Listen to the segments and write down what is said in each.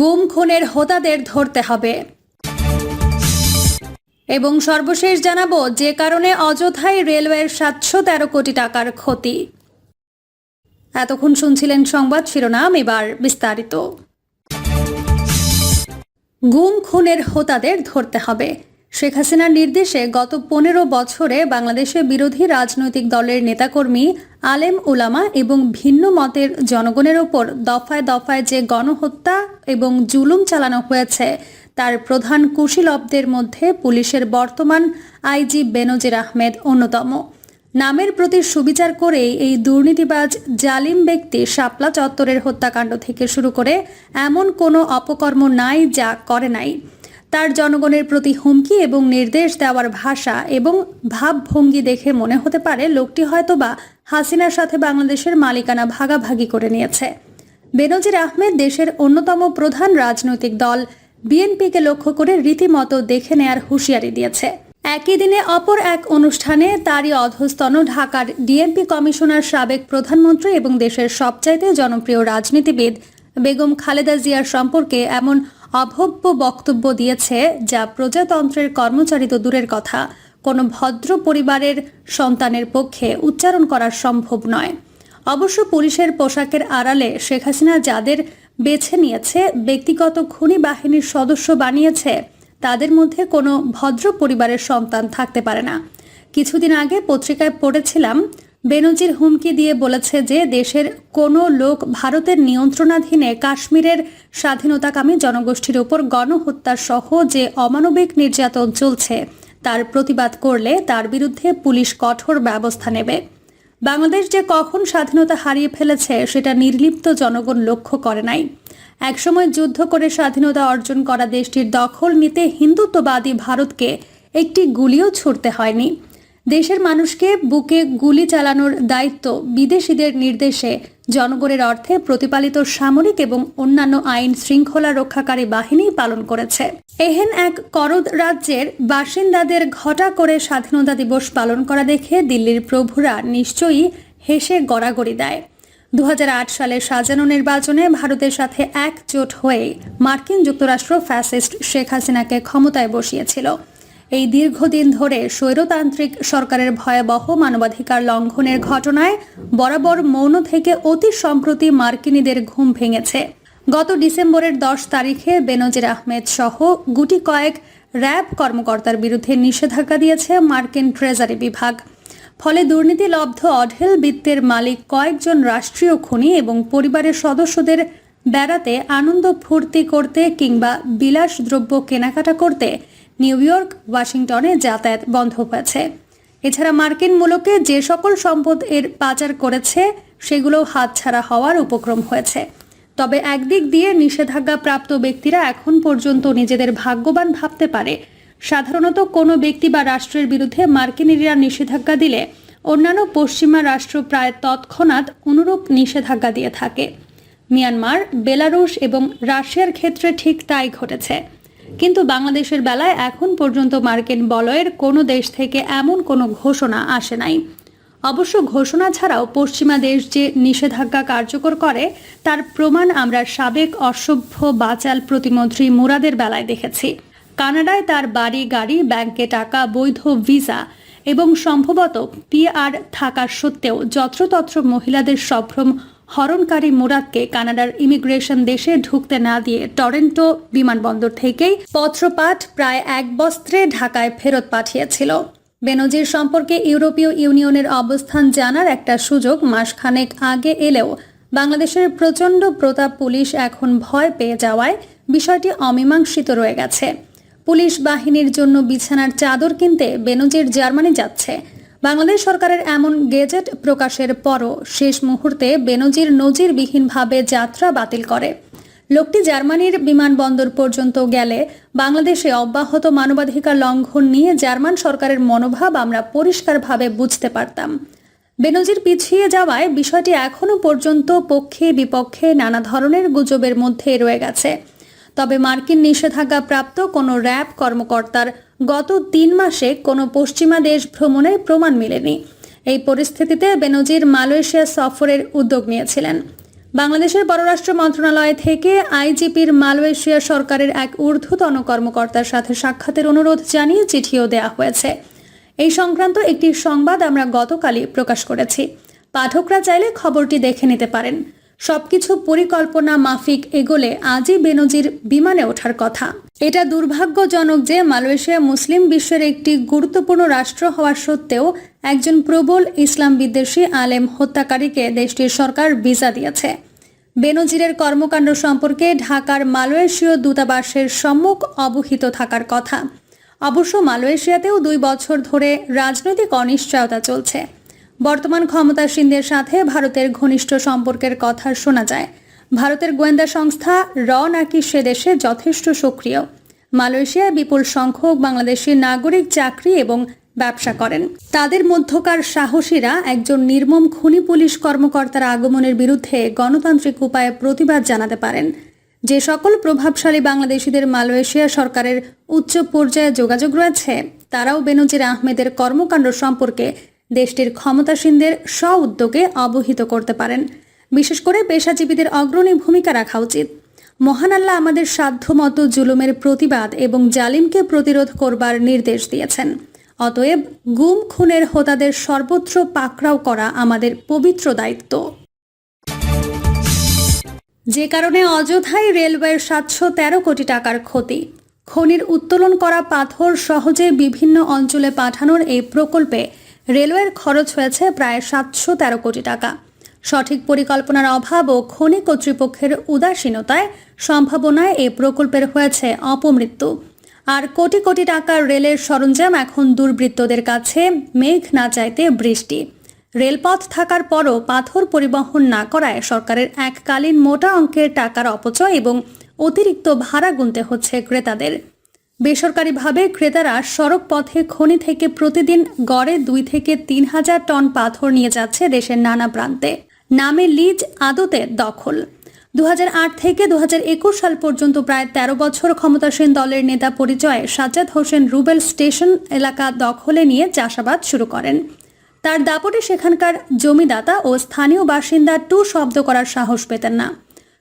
গুম খুনের হোতাদের ধরতে হবে। এবং সর্বশেষ জানাব, যে কারণে অযোধ্যায় রেলওয়ের সাতশো তেরো কোটি টাকার ক্ষতি। এতক্ষণ শুনছিলেন সংবাদ শিরোনাম, এবার বিস্তারিত। গুম খুনের হোতাদের ধরতে হবে। শেখ হাসিনার নির্দেশে গত পনেরো বছরে বাংলাদেশে বিরোধী রাজনৈতিক দলের নেতাকর্মী, আলেম উলামা এবং ভিন্ন মতের জনগণের ওপর দফায় দফায় যে গণহত্যা এবং জুলুম চালানো হয়েছে, তার প্রধান কুশীলবদের মধ্যে পুলিশের বর্তমান আইজি বেনজির আহমেদ অন্যতম। নামের প্রতি সুবিচার করেই এই দুর্নীতিবাজ, জালিম ব্যক্তি শাপলা চত্বরের হত্যাকাণ্ড থেকে শুরু করে এমন কোনো অপকর্ম নাই যা করে নাই। তার জনগণের প্রতি হুমকি এবং নির্দেশ দেওয়ার ভাষা এবং ভাবভঙ্গি দেখে মনে হতে পারে লোকটি হয়তোবা হাসিনার সাথে বাংলাদেশের মালিকানা ভাগাভাগি করে নিয়েছে। বেনজির আহমেদ দেশের অন্যতম প্রধান রাজনৈতিক দল। বিএনপিকে লক্ষ্য করে রীতিমতো দেখে নেয়ার হুঁশিয়ারি দিয়েছে। একই দিনে অপর এক অনুষ্ঠানে তারই অধস্তন ঢাকার ডিএমপি কমিশনার সাবেক প্রধানমন্ত্রী এবং দেশের সবচাইতে জনপ্রিয় রাজনীতিবিদ বেগম খালেদা জিয়ার সম্পর্কে এমন অভব্য বক্তব্য দিয়েছে যা প্রজাতন্ত্রের কর্মচারী তো দূরের কথা। কোনো ভদ্র পরিবারের সন্তানের পক্ষে উচ্চারণ করা সম্ভব নয়। অবশ্য পুলিশের পোশাকের আড়ালে শেখ হাসিনা যাদের বেছে নিয়েছে, ব্যক্তিগত খুনি বাহিনীর সদস্য বানিয়েছে, তাদের মধ্যে কোনো ভদ্র পরিবারের সন্তান থাকতে পারে না। কিছুদিন আগে পত্রিকায় পড়েছিলাম বেনজির হুমকি দিয়ে বলেছে যে দেশের কোনো লোক ভারতের নিয়ন্ত্রণাধীনে কাশ্মীরের স্বাধীনতাকামী জনগোষ্ঠীর উপর গণহত্যা সহ যে অমানবিক নির্যাতন চলছে, তার প্রতিবাদ করলে তার বিরুদ্ধে পুলিশ কঠোর ব্যবস্থা নেবে। বাংলাদেশ যে কখন স্বাধীনতা হারিয়ে ফেলেছে, সেটা নির্লিপ্ত জনগণ লক্ষ্য করে নাই। একসময় যুদ্ধ করে স্বাধীনতা অর্জন করা দেশটির দখল নিতে হিন্দুত্ববাদী ভারতকে একটি গুলিও ছুড়তে হয়নি। দেশের মানুষকে বুকে গুলি চালানোর দায়িত্ব বিদেশিদের নির্দেশে জনগণের অর্থে প্রতিপালিত সামরিক এবং অন্যান্য আইন শৃঙ্খলা রক্ষাকারী বাহিনী পালন করেছে। এহেন এক করদ রাজ্যের বাসিন্দাদের ঘটা করে স্বাধীনতা দিবস পালন করা দেখে দিল্লির প্রভুরা নিশ্চয়ই হেসে গড়াগড়ি দেয়। দু হাজার আট সালে সাজানো নির্বাচনে ভারতের সাথে একজোট হয়ে মার্কিন যুক্তরাষ্ট্র ফ্যাসিস্ট শেখ হাসিনাকে ক্ষমতায় বসিয়েছিল। এই দীর্ঘদিন ধরে স্বৈরতান্ত্রিক সরকারের ভয়াবহ মানবাধিকার লঙ্ঘনের ঘটনায় বরাবর মৌন থেকে অতি সম্প্রতি মার্কিনীদের ঘুম ভেঙেছে। গত ডিসেম্বরের দশ তারিখে বেনজির আহমেদ সহ গুটি কয়েক র্যাব কর্মকর্তার বিরুদ্ধে নিষেধাজ্ঞা দিয়েছে মার্কিন ট্রেজারি বিভাগ। ফলে দুর্নীতি লব্ধ অঢেল বিত্তের মালিক কয়েকজন রাষ্ট্রীয় খুনি এবং পরিবারের সদস্যদের বেড়াতে আনন্দ ফুর্তি করতে কিংবা বিলাস দ্রব্য কেনাকাটা করতে নিউ ইয়র্ক, ওয়াশিংটনে যাতায়াত বন্ধ হয়েছে। এছাড়া মার্কিন মূলকে যে সকল সম্পদ এর পাচার করেছে, সেগুলো হাতছাড়া হওয়ার উপক্রম হয়েছে। তবে একদিক দিয়ে নিষেধাজ্ঞা প্রাপ্ত ব্যক্তিরা এখন পর্যন্ত নিজেদের ভাগ্যবান ভাবতে পারে। সাধারণত কোনো ব্যক্তি বা রাষ্ট্রের বিরুদ্ধে মার্কিনীরা নিষেধাজ্ঞা দিলে, অন্যান্য পশ্চিমা রাষ্ট্র প্রায় তৎক্ষণাৎ অনুরূপ নিষেধাজ্ঞা দিয়ে থাকে। মিয়ানমার, বেলারুশ এবং রাশিয়ার ক্ষেত্রে ঠিক তাই ঘটেছে। কিন্তু বাংলাদেশের বেলায় এখন পর্যন্ত মার্কিন বলয়ের কোনো দেশ থেকে এমন কোনো ঘোষণা আসে নাই। অবশ্য ঘোষণা ছাড়াও পশ্চিমা দেশ যে নিষেধাজ্ঞা কার্যকর করে, তার প্রমাণ আমরা সাবেক অসভ্য বাচাল প্রতিমন্ত্রী মুরাদের বেলায় দেখেছি। কানাডায় তার বাড়ি, গাড়ি, ব্যাংকে টাকা, বৈধ ভিসা এবং সম্ভবত পিআর থাকার সত্ত্বেও যত্রতত্র মহিলাদের সম্ভ্রম হরণকারী মুরাদকে কানাডার ইমিগ্রেশন দেশে ঢুকতে না দিয়ে টরেন্টো বিমানবন্দর থেকেই পত্রপাঠ প্রায় এক বস্ত্রে ঢাকায় ফেরত পাঠিয়েছিল। বেনজির সম্পর্কে ইউরোপীয় ইউনিয়নের অবস্থান জানার একটা সুযোগ মাসখানেক আগে এলেও বাংলাদেশের প্রচণ্ড প্রতাপ পুলিশ এখন ভয় পেয়ে যাওয়ায় বিষয়টি অমীমাংসিত রয়ে গেছে। পুলিশ বাহিনীর জন্য বিছানার চাদর কিনতে বেনজির জার্মানি যাচ্ছে। বাংলাদেশ সরকারের এমন গেজেট প্রকাশের পরও শেষ মুহূর্তে বেনজির নজিরবিহীনভাবে যাত্রা বাতিল করে। লোকটি জার্মানির বিমানবন্দর পর্যন্ত গেলে বাংলাদেশে অব্যাহত মানবাধিকার লঙ্ঘন নিয়ে জার্মান সরকারের মনোভাব আমরা পরিষ্কারভাবে বুঝতে পারতাম। বেনজির পিছিয়ে যাওয়ায় বিষয়টি এখনও পর্যন্ত পক্ষে বিপক্ষে নানা ধরনের গুজবের মধ্যে রয়ে গেছে। তবে মার্কিন নিষেধাজ্ঞা প্রাপ্ত কোনো র্যাব কর্মকর্তার গত তিন মাসে কোনো পশ্চিমা দেশ ভ্রমণের প্রমাণ মেলেনি। এই পরিস্থিতিতে বেনজির মালয়েশিয়া সফরের উদ্যোগ নিয়েছিলেন। বাংলাদেশের পররাষ্ট্র মন্ত্রণালয় থেকে আইজিপির মালয়েশিয়া সরকারের এক ঊর্ধ্বতন কর্মকর্তার সাথে সাক্ষাতের অনুরোধ জানিয়ে চিঠিও দেওয়া হয়েছে। এই সংক্রান্ত একটি সংবাদ আমরা গতকালই প্রকাশ করেছি। পাঠকরা চাইলে খবরটি দেখে নিতে পারেন। সবকিছু পরিকল্পনা মাফিক এগোলে আজই বেনজির বিমানে ওঠার কথা। এটা দুর্ভাগ্যজনক যে মালয়েশিয়া মুসলিম বিশ্বের একটি গুরুত্বপূর্ণ রাষ্ট্র হওয়া সত্ত্বেও একজন প্রবল ইসলাম বিদ্বেষী আলেম হত্যাকারীকে দেশটির সরকার ভিসা দিয়েছে। বেনজিরের কর্মকাণ্ড সম্পর্কে ঢাকার মালয়েশীয় দূতাবাসের সম্মুখ অবহিত থাকার কথা। অবশ্য মালয়েশিয়াতেও দুই বছর ধরে রাজনৈতিক অনিশ্চয়তা চলছে। বর্তমান ক্ষমতাসীনদের সাথে ভারতের ঘনিষ্ঠ সম্পর্কের কথা শোনা যায়। ভারতের গোয়েন্দা সংস্থা র নাকি সে দেশে যথেষ্ট সক্রিয়। মালয়েশিয়ায় বিপুল সংখ্যক বাংলাদেশি নাগরিক চাকরি এবং ব্যবসা করেন। তাদের মধ্যকার সাহসীরা একজন নির্মম খুনি পুলিশ কর্মকর্তার আগমনের বিরুদ্ধে গণতান্ত্রিক উপায়ে প্রতিবাদ জানাতে পারেন। যে সকল প্রভাবশালী বাংলাদেশিদের মালয়েশিয়া সরকারের উচ্চ পর্যায়ে যোগাযোগ রয়েছে, তারাও বেনজির আহমেদের কর্মকাণ্ড সম্পর্কে দেশটির ক্ষমতাসীনদের স্ব উদ্যোগে অবহিত করতে পারেন। বিশেষ করে পেশাজীবীদের অগ্রণী ভূমিকা রাখা উচিত। মহান আল্লাহ আমাদের সাধ্যমতো জুলুমের প্রতিবাদ এবং জালিমকে প্রতিরোধ করবার নির্দেশ দিয়েছেন। অতএব গুম, খুনের হোতাদের সর্বত্র পাকড়াও করা আমাদের পবিত্র দায়িত্ব। যে কারণে অযোধ্যায় রেলওয়ের সাতশো তেরো কোটি টাকার ক্ষতি। খনির উত্তোলন করা পাথর সহজে বিভিন্ন অঞ্চলে পাঠানোর এই প্রকল্পে রেলওয়ের খরচ হয়েছে প্রায় সাতশো তেরো কোটি টাকা। সঠিক পরিকল্পনার অভাব ও খনি কর্তৃপক্ষের উদাসীনতায় সম্ভাবনায় এই প্রকল্পের হয়েছে অপমৃত্যু। আর কোটি কোটি টাকার রেলের সরঞ্জাম এখন দুর্বৃত্তদের কাছে, মেঘ না চাইতে বৃষ্টি। রেলপথ থাকার পরও পাথর পরিবহন না করায় সরকারের এককালীন মোটা অঙ্কের টাকার অপচয় এবং অতিরিক্ত ভাড়া গুনতে হচ্ছে ক্রেতাদের। বেসরকারিভাবে ক্রেতারা সড়ক পথে খনি থেকে প্রতিদিন গড়ে দুই থেকে তিন হাজার টন পাথর নিয়ে যাচ্ছে দেশের নানা প্রান্তে। নামে লিজ আদতে দখল। দুহাজার আট থেকে দু হাজার একুশ সাল পর্যন্ত প্রায় ১৩ বছর ক্ষমতাসীন দলের নেতা পরিচয়ে সাজ্জাদ হোসেন রুবেল স্টেশন এলাকা দখলে নিয়ে চাষাবাদ শুরু করেন। তার দাপটে সেখানকার জমিদাতা ও স্থানীয় বাসিন্দা টু শব্দ করার সাহস পেতেন না।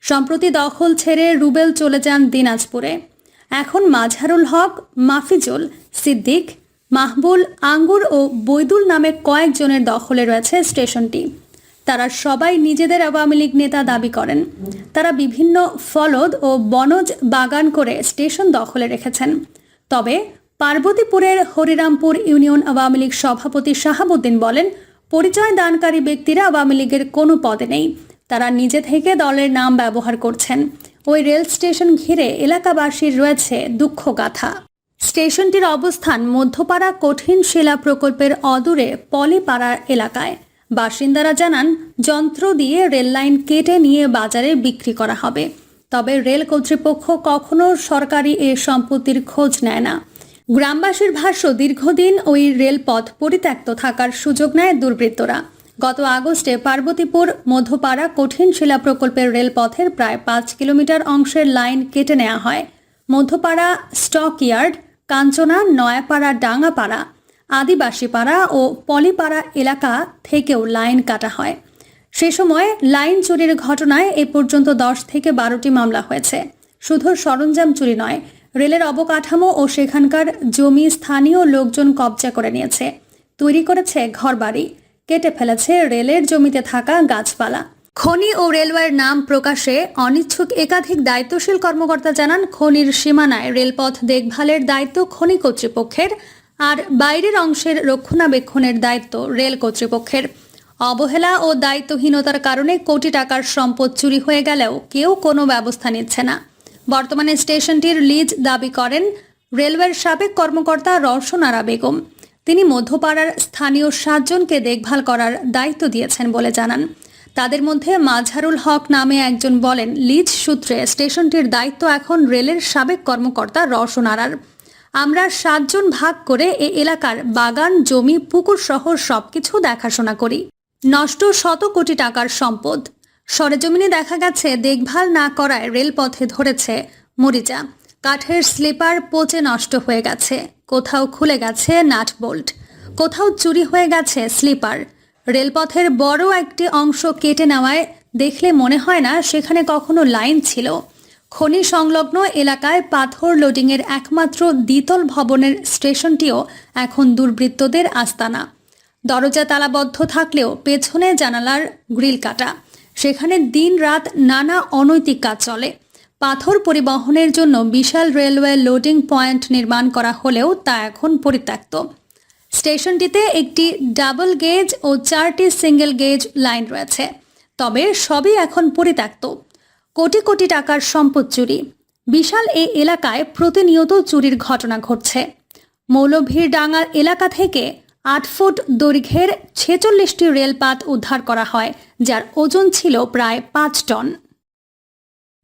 সম্প্রতি দখল ছেড়ে রুবেল চলে যান দিনাজপুরে। এখন মাঝারুল হক, মাফিজুল সিদ্দিক, মাহবুল, আঙ্গুর ও বৈদুল নামে কয়েকজনের দখলে রয়েছে স্টেশনটি তারা সবাই নিজেদের আওয়ামী লীগ নেতা দাবি করেন। তারা বিভিন্ন ফলদ ও বনজ বাগান করে স্টেশন দখলে রেখেছেন। তবে পার্বতীপুরের হরিরামপুর ইউনিয়ন আওয়ামী লীগ সভাপতি শাহাবুদ্দিন বলেন, পরিচয় দানকারী ব্যক্তিরা আওয়ামী লীগের কোনো পদে নেই। তারা নিজে থেকে দলের নাম ব্যবহার করছেন। ওই রেল স্টেশন ঘিরে এলাকাবাসীর রয়েছে দুঃখগাথা। স্টেশনটির অবস্থান মধ্যপাড়া কঠিন শিলা প্রকল্পের অদূরে পলিপাড়া এলাকায়। বাসিন্দারা জানান, যন্ত্র দিয়ে রেল লাইন কেটে নিয়ে বাজারে বিক্রি করা হবে। তবে রেল কর্তৃপক্ষ কখনো সরকারি এ সম্পত্তির খোঁজ নেয় না। গ্রামবাসীর ভাষ্য, দীর্ঘদিন ওই রেলপথ পরিত্যক্ত থাকার সুযোগ নেয় দুর্বৃত্তরা। গত আগস্টে পার্বতীপুর, মধ্যপাড়া কঠিন শিলা প্রকল্পের রেলপথের প্রায় পাঁচ কিলোমিটার অংশের লাইন কেটে নেওয়া হয়। মধ্যপাড়া স্টক ইয়ার্ড কাঞ্চনা, নয়াপাড়া ডাঙ্গাপাড়া আদিবাসীপাড়া ও পলিপাড়া এলাকা থেকেও লাইন কাটা হয়। সে সময় লাইন চুরির ঘটনায় এ পর্যন্ত দশ থেকে বারোটি মামলা হয়েছে। শুধু সরঞ্জাম চুরি নয়, রেলের অবকাঠামো ও সেখানকার জমি স্থানীয় লোকজন কবজা করে নিয়েছে। তৈরি করেছে ঘরবাড়ি। কেটে ফেলেছে রেলের জমিতে থাকা গাছপালা। খনি ও রেলওয়ের নাম প্রকাশে অনিচ্ছুক একাধিক দায়িত্বশীল কর্মকর্তা জানান, খনির সীমানায় রেলপথ দেখভালের দায়িত্ব খনি কর্তৃপক্ষের আর বাইরের অংশের রক্ষণাবেক্ষণের দায়িত্ব রেল কর্তৃপক্ষের। অবহেলা ও দায়িত্বহীনতার কারণে কোটি টাকার সম্পদ চুরি হয়ে গেলেও কেউ কোনো ব্যবস্থা নিচ্ছে না। বর্তমানে স্টেশনটির লিজ দাবি করেন রেলওয়ের সাবেক কর্মকর্তা রওশনারা বেগম। তিনি মধ্যপাড়ার স্থানীয় সাতজনকে দেখভাল করার দায়িত্ব দিয়েছেন বলে জানান। তাদের মধ্যে মাঝারুল হক নামে একজন বলেন, লিজ সূত্রে স্টেশনটির দায়িত্ব এখন রেলের সাবেক কর্মকর্তা রওশনারার আমরা সাতজন ভাগ করে এ এলাকার বাগান, জমি, পুকুর সহ সবকিছু দেখাশোনা করি। নষ্ট শত কোটি টাকার সম্পদ। সরেজমিনে দেখা গেছে, দেখভাল না করায় রেলপথে ধরেছে মরিচা। কাঠের স্লিপার পচে নষ্ট হয়ে গেছে। কোথাও খুলে গেছে নাট বোল্ট, কোথাও চুরি হয়ে গেছে স্লিপার। রেলপথের বড় একটি অংশ কেটে নেওয়ায় দেখলে মনে হয় না সেখানে কখনো লাইন ছিল। খনি সংলগ্ন এলাকায় পাথর লোডিংয়ের একমাত্র দ্বিতল ভবনের স্টেশনটিও এখন দুর্বৃত্তদের আস্তানা। দরজা তালাবদ্ধ থাকলেও পেছনে জানালার গ্রিল কাটা। সেখানে দিন রাত নানা অনৈতিক কাজ চলে। পাথর পরিবহনের জন্য বিশাল রেলওয়ে লোডিং পয়েন্ট নির্মাণ করা হলেও তা এখন পরিত্যক্ত। স্টেশনটিতে একটি ডাবল গেজ ও চারটি সিঙ্গেল গেজ লাইন রয়েছে, তবে সবই এখন পরিত্যক্ত। কোটি কোটি টাকার সম্পদ চুরি। বিশাল এই এলাকায় প্রতিনিয়ত চুরির ঘটনা ঘটছে। মৌলভীরডাঙ্গার এলাকা থেকে আট ফুট দৈর্ঘ্যের ছেচল্লিশটি রেলপাত উদ্ধার করা হয়, যার ওজন ছিল প্রায় পাঁচ টন।